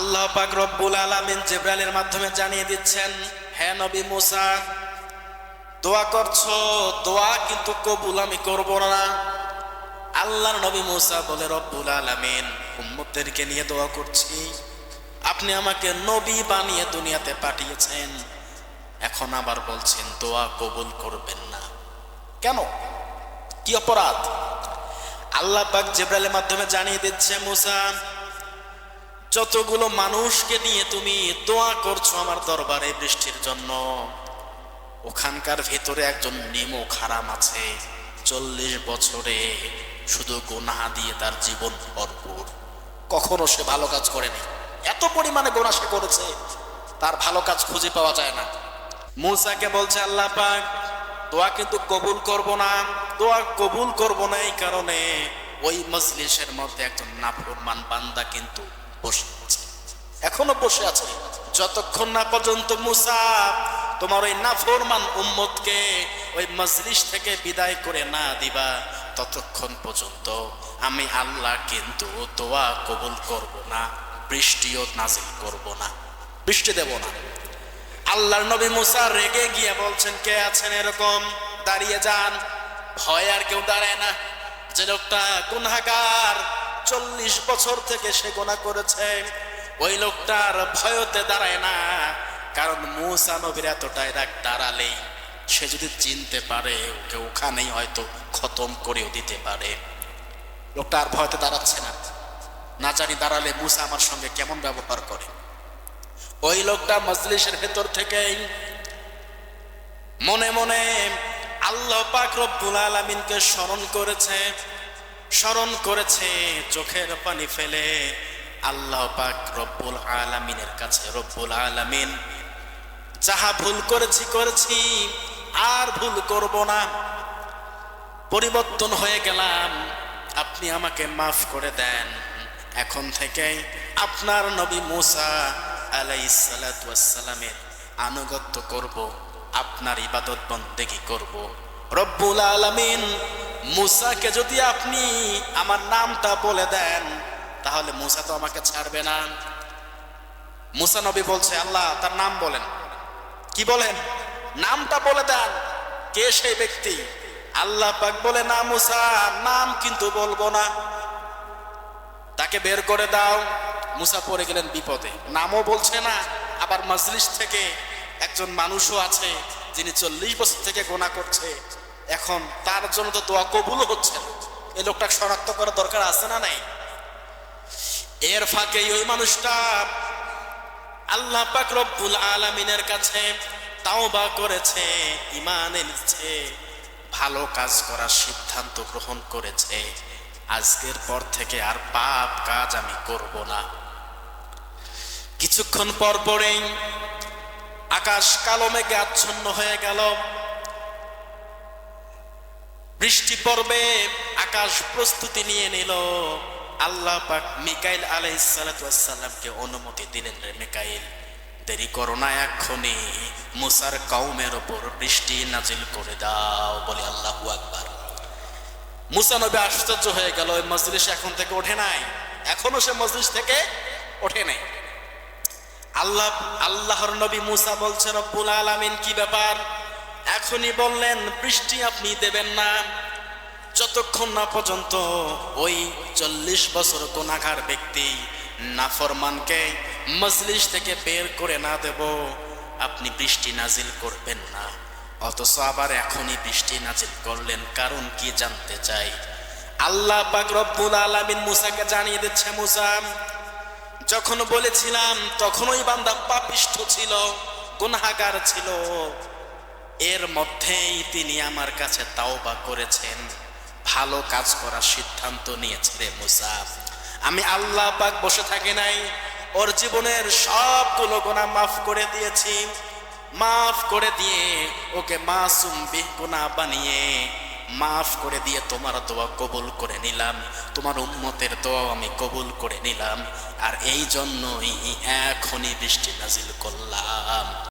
আল্লাহ পাক রব্বুল আলামিন জিব্রাইলের মাধ্যমে জানিয়ে দিচ্ছেন হ্যাঁ নবী মুসা, দোয়া করছ, দোয়া কিন্তু কবুল আমি করব না। আল্লাহর নবী মুসা বলে, রব্বুল আলামিন, উম্মতদেরকে নিয়ে দোয়া করছি। আপনি আমাকে নবী বানিয়ে দুনিয়াতে পাঠিয়েছেন। এখন আবার বলছেন, দোয়া কবুল করবেন না। কেন? কি অপরাধ? আল্লাহ পাক জিব্রাইলের মাধ্যমে জানিয়ে দিচ্ছে, মুসা যতগুলো মানুষকে নিয়ে তুমি দোয়া করছ আমার দরবারে বৃষ্টির জন্য, ওখানকার ভেতরে একজন নিমো খারাম আছে, চল্লিশ বছরে শুধু গোনা দিয়ে তার জীবন ভরপুর। কখনো সে ভালো কাজ করেনি। এত পরিমাণে গোনা সে করেছে, তার ভালো কাজ খুঁজে পাওয়া যায় না। মুসাকে বলছে, আল্লাহ পাক, দোয়া কিন্তু কবুল করব না। দোয়া কবুল করব না এই কারণে ওই মজলিসের মধ্যে একজন নাফরমান বান্দা কিন্তু বসে আছে। এখনও বসে আছে। যতক্ষণ না পর্যন্ত মুসা তোমার ওই নাফরমান উম্মতকে ওই মজলিস থেকে বিদায় করে না দিবা, ততক্ষণ পর্যন্ত আমি আল্লাহ কিন্তু দোয়া কবুল করব না, বৃষ্টিও নাজিল করব না, বৃষ্টি দেব না। আল্লাহর নবী মুসা রেগে গিয়ে বলছেন, কে আছেন এরকম? দাঁড়িয়ে যান। ভয় আর কেউ দাঁড়ায় না। যে লোকটা গুনাগার চল্লিশ বছর থেকে সে গোনা করেছে। ওই লোকটার ভয়তে দাঁড়ায় না, কারণ মুসা নবীর এতটাই রাগ দাঁড়ালেই সে যদি চিনতে পারে, ওকে ওখানেই হয়তো খতম করেও দিতে পারে। লোকটা আর ভয়তে দাঁড়াচ্ছে না। না জানি দাঁড়ালে মুসা আমার সঙ্গে কেমন ব্যবহার করে। ওই লোকটা মজলিসের ভেতর থেকেই মনে মনে আল্লাহ পাক রব্বুল আলামিনকে স্মরণ করেছে। স্মরণ করেছে, চোখের পানি ফেলে। আল্লাহ পাক রব্বুল আলামিনের কাছে, রব্বুল আলামিন, যাহা ভুল করেছি করেছি, আর ভুল করব না। পরিবর্তন হয়ে গেলাম, আপনি আমাকে মাফ করে দেন। এখন থেকে আপনার নবী মুসা আলাইসালামের আনুগত্য করব, আপনার ইবাদত বন্দেগি করব। রব্বুল আলামিন মুসাকে যদি আপনি আমার নামটা বলে দেন, তাহলে মুসা তো আমাকে ছাড়বে না। মুসা নবী বলছে, আল্লাহ, তার নাম বলেন। কি বলেন? নামটা বলে দেন। কে সেই ব্যক্তি? আল্লাহ পাক বলে, না মুসা, নাম কিন্তু বলব না। তাকে বের করে দাও। মুসা পড়ে গেলেন বিপদে। নামও বলছে না, আবার মজলিস থেকে একজন মানুষও আছে, যিনি চল্লিশ বছর থেকে গোনা করছে। এখন তার জন্য তো দোয়া কবুল হচ্ছে এই লোকটা শনাক্ত করার দরকার আছে না নাই? এর ফাঁকে ওই মানুষটা আল্লাহ পাক রব্বুল আলামিনের কাছে তাওবা করেছে ইমান এনেছে, ভালো কাজ করার সিদ্ধান্ত গ্রহণ করেছে। আজকের পর থেকে আর পাপ কাজ আমি করব না। কিছুক্ষণ পর পরেই আকাশ কালো মেঘে আচ্ছন্ন হয়ে গেল। বৃষ্টি পড়বে, আকাশ প্রস্তুতি নিয়ে নিল। আল্লাহ পাক মিকাইল আলাইসালামকে অনুমতি দিলেন রে মিকাইল, দেরি করো না এক্ষুনি, মুসার কৌমের ওপর বৃষ্টি নাজিল করে দাও বলে আল্লাহ আকবার। মুসা নবী আশ্চর্য হয়ে গেল, ওই মজলিস এখন থেকে ওঠে নাই? এখনও সে মজলিস থেকে ওঠে নাই। আল্লাহ, আল্লাহর নবী মুসা বলছে, রব্বুল আলামিন, কি ব্যাপার? এখনই বললেন, বৃষ্টি আপনি দেবেন না। যতক্ষণ না পর্যন্ত ওই চল্লিশ বছর কোনাঘার ব্যক্তি নাফরমানকে মজলিস থেকে বের করে না দেব, আপনি বৃষ্টি নাজিল করবেন না। অথচ আবার এখনই বৃষ্টি নাজিল করলেন, কারণ কি জানতে চাই? আল্লাহ পাক রব্বুল আলামিন মুসাকে জানিয়ে দিচ্ছে, মুসা, যখন বলেছিলাম তখনই বান্দা পাপিষ্ঠ ছিল, গুনাহাগার ছিল। এর মধ্যেই তিনি আমার কাছে তাওবা করেছেন। ভালো কাজ করার সিদ্ধান্ত নিয়েছে রে মুসা। আমি আল্লাহ পাক বসে থাকি নাই। ওর জীবনের সবগুলো গোনা মাফ করে দিয়েছি। মাফ করে দিয়ে ওকে মাসুম বিহগুনা বানিয়ে মাফ করে দিয়ে তোমার দোয়া কবুল করে নিলাম। তোমার উম্মতের দোয়া আমি কবুল করে নিলাম। আর এই জন্যই এখনই বৃষ্টি নাজিল করলাম।